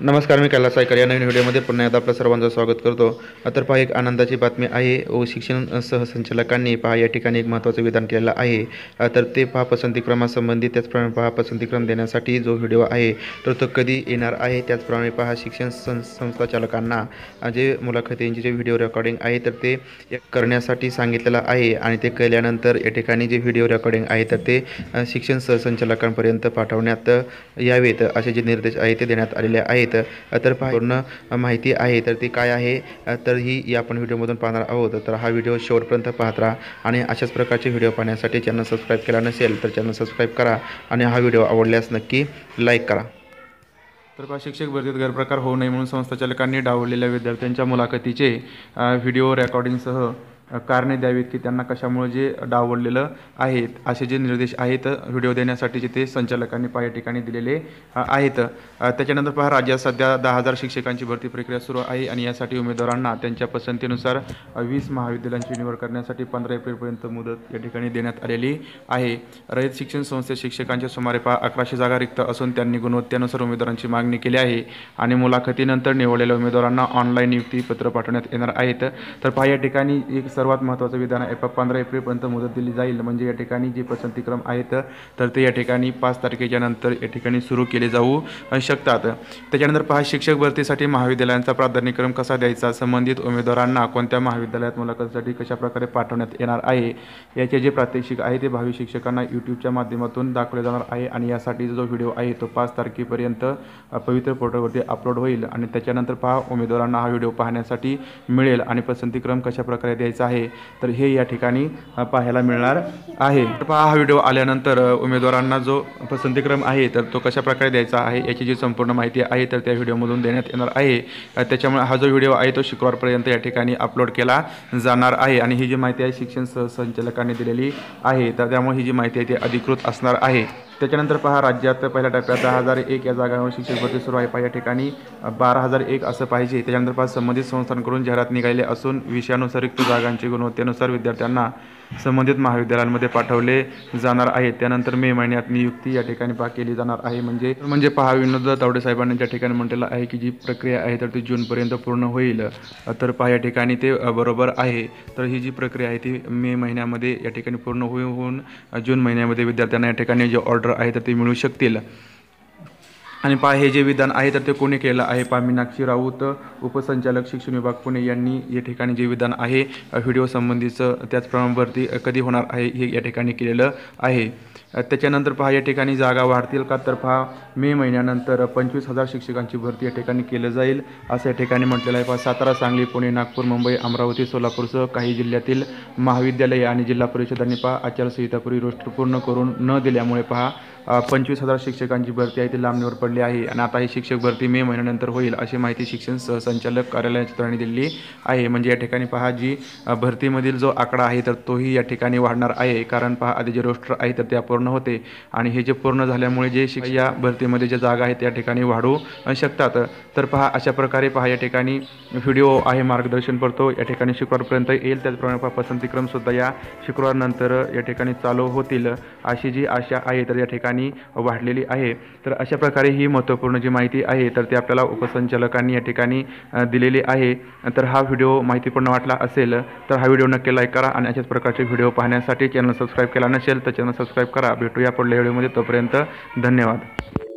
नमस्कार मी कैलास सायकर या नवीन व्हिडिओमध्ये पुन्हा एकदा आपलं सर्वांचं स्वागत करतो. तर पहा एक आनंदाची बातमी आहे. व शिक्षण सहसंचालकांनी पहा या ठिकाणी एक महत्त्वाचं विधान केलेलं आहे. तर ते पहा पसंतीक्रमासंबंधी त्याचप्रमाणे पहा पसंतीक्रम देण्यासाठी जो व्हिडिओ आहे तर तो कधी येणार आहे? त्याचप्रमाणे पहा शिक्षण सं संस्था चालकांना जे मुलाखतींचे जे व्हिडिओ रेकॉर्डिंग आहे तर ते करण्यासाठी सांगितलेलं आहे. आणि ते केल्यानंतर या ठिकाणी जे व्हिडिओ रेकॉर्डिंग आहे तर ते शिक्षण सहसंचालकांपर्यंत पाठवण्यात यावेत. असे जे निर्देश आहे ते देण्यात आलेले आहेत. तर पूर्ण माहिती आहे. तर ती काय आहे? तर ही या आपण व्हिडिओमधून पाहणार आहोत. तर हा व्हिडिओ शेवटपर्यंत पाहत राहा आणि अशाच प्रकारचे व्हिडिओ पाहण्यासाठी चॅनल सबस्क्राईब केला नसेल तर चॅनल सबस्क्राईब करा आणि हा व्हिडिओ आवडल्यास नक्की लाईक करा. तर पहा शिक्षक भरतीत गैरप्रकार होऊ नये म्हणून संस्थाचालकांनी डावलेल्या विद्यार्थ्यांच्या मुलाखतीचे व्हिडिओ रेकॉर्डिंगसह कारणे द्यावीत की त्यांना कशामुळे जे डावडलेलं आहेत असे जे निर्देश आहेत व्हिडिओ देण्यासाठीचे ते संचालकांनी पहा या ठिकाणी दिलेले आहेत. त्याच्यानंतर पहा राज्यात सध्या दहा हजार शिक्षकांची भरती प्रक्रिया सुरू आहे आणि यासाठी उमेदवारांना त्यांच्या पसंतीनुसार वीस महाविद्यालयांची निवड करण्यासाठी पंधरा एप्रिलपर्यंत मुदत या ठिकाणी देण्यात आलेली आहे. रयत शिक्षण संस्थेत शिक्षकांच्या सुमारे पहा अकराशे जागा रिक्त असून त्यांनी गुणवत्तेनुसार उमेदवारांची मागणी केली आहे आणि मुलाखतीनंतर निवडलेल्या उमेदवारांना ऑनलाईन नियुक्तीपत्र पाठवण्यात येणार आहेत. तर पहा या ठिकाणी एक सर्वात महत्त्वाचं विधान आहे. प- पंधरा एप्रिलपर्यंत मुदत दिली जाईल. म्हणजे या ठिकाणी जे पसंतीक्रम आहेत तर ते या ठिकाणी पाच तारखेच्या नंतर या ठिकाणी सुरू केले जाऊ शकतात. त्याच्यानंतर पहा शिक्षक भरतीसाठी महाविद्यालयांचा प्राधान्यक्रम कसा द्यायचा? संबंधित उमेदवारांना कोणत्या महाविद्यालयात मुलाखतीसाठी कशा प्रकारे पाठवण्यात येणार आहे? याचे जे प्रात्यक्षिक आहे ते भावी शिक्षकांना यूट्यूबच्या माध्यमातून दाखवले जाणार आहे आणि यासाठी जो व्हिडिओ आहे तो पाच तारखेपर्यंत पवित्र पोर्टलवरती अपलोड होईल. आणि त्याच्यानंतर पहा उमेदवारांना हा व्हिडिओ पाहण्यासाठी मिळेल. आणि पसंतीक्रम कशाप्रकारे द्यायचा करायचं आहे तर हे या ठिकाणी पाहायला मिळणार आहे. तर पहा हा व्हिडिओ आल्यानंतर उमेदवारांना जो पसंतीक्रम आहे तर तो कशा प्रकारे द्यायचा आहे याची जी संपूर्ण माहिती आहे तर त्या व्हिडिओमधून देण्यात येणार आहे. त्याच्यामुळे हा जो व्हिडिओ आहे तो शुक्रवारपर्यंत या ठिकाणी अपलोड केला जाणार आहे. आणि ही जी माहिती आहे शिक्षण सहसंचालकांनी दिलेली आहे तर त्यामुळे ही जी माहिती आहे ती अधिकृत असणार आहे. त्याच्यानंतर पहा राज्यात पहिल्या टप्प्यात दहा हजार एक या जागांवर शिक्षक भरती सुरू आहे. पहा या ठिकाणी बारा हजार एक असं पाहिजे. त्याच्यानंतर पहा संबंधित संस्थांकडून जाहिरात निघालेली असून विषयानुसार रिक्त जागांची गुणवत्तेनुसार विद्यार्थ्यांना संबंधित महाविद्यालयांमध्ये पाठवले जाणार आहे. त्यानंतर मे महिन्यात नियुक्ती या ठिकाणी पा केली जाणार आहे. म्हणजे म्हणजे पहा विनोद तावडे साहेबांनी त्या ठिकाणी म्हटलेलं आहे की जी प्रक्रिया आहे तर ती जूनपर्यंत पूर्ण होईल. तर पहा या ठिकाणी ते बरोबर आहे. तर ही जी प्रक्रिया आहे ती मे महिन्यामध्ये या ठिकाणी पूर्ण होऊन होऊन जून महिन्यामध्ये विद्यार्थ्यांना या ठिकाणी जे ऑर्डर आहे तर ते मिळू शकतील. आणि पहा हे जे विधान आहे तर ते कोणी केलं आहे? पहा मीनाक्षी राऊत उपसंचालक शिक्षण विभाग पुणे यांनी या ठिकाणी जे विधान आहे व्हिडिओ संबंधीचं त्याच भरती कधी होणार आहे हे या ठिकाणी केलेलं आहे. त्याच्यानंतर पहा या ठिकाणी जागा वाढतील का? तर पहा मे महिन्यानंतर पंचवीस हजार शिक्षकांची भरती या ठिकाणी केलं जाईल. असं या ठिकाणी म्हटलेलं आहे. पहा सातारा सांगली पुणे नागपूर मुंबई अमरावती सोलापूरसह काही जिल्ह्यातील महाविद्यालये आणि जिल्हा परिषदांनी पहा आचारसंहितापूर्वी रोस्टर पूर्ण करून न दिल्यामुळे पहा पंचवीस हजार शिक्षकांची भरती आहे ती लांबणीवर पडली आहे. आणि आता ही शिक्षक भरती मे महिन्यानंतर होईल अशी माहिती शिक्षण सहसंचालक कार्यालयाच्या सूत्रांनी दिली आहे. म्हणजे या ठिकाणी पहा जी भरतीमधील जो आकडा आहे तर तोही या ठिकाणी वाढणार आहे. कारण पहा आधी जे रोस्टर आहे तर त्या पूर्ण होते. आणि हे जे पूर्ण झाल्यामुळे जे शिक्षक या भरती भरतीमध्ये ज्या जागा आहेत त्या ठिकाणी वाढू शकतात. तर पहा अशा प्रकारे पहा या ठिकाणी व्हिडिओ आहे मार्गदर्शन करतो. या ठिकाणी शुक्रवारपर्यंत येईल. त्याचप्रमाणे पहा पसंतीक्रमसुद्धा या शुक्रवारनंतर या ठिकाणी चालू होतील अशी जी आशा आहे तर या ठिकाणी वाढलेली आहे. तर अशा प्रकारे ही महत्त्वपूर्ण जी माहिती आहे तर ती आपल्याला उपसंचालकांनी या ठिकाणी दिलेली आहे. तर हा व्हिडिओ माहितीपूर्ण वाटला असेल तर हा व्हिडिओ नक्की लाईक करा आणि अशाच प्रकारचे व्हिडिओ पाहण्यासाठी चॅनल सबस्क्राईब केला नसेल तर चॅनल सबस्क्राईब करा. भेटूया पुढल्या व्हिडिओमध्ये तोपर्यंत धन्यवाद.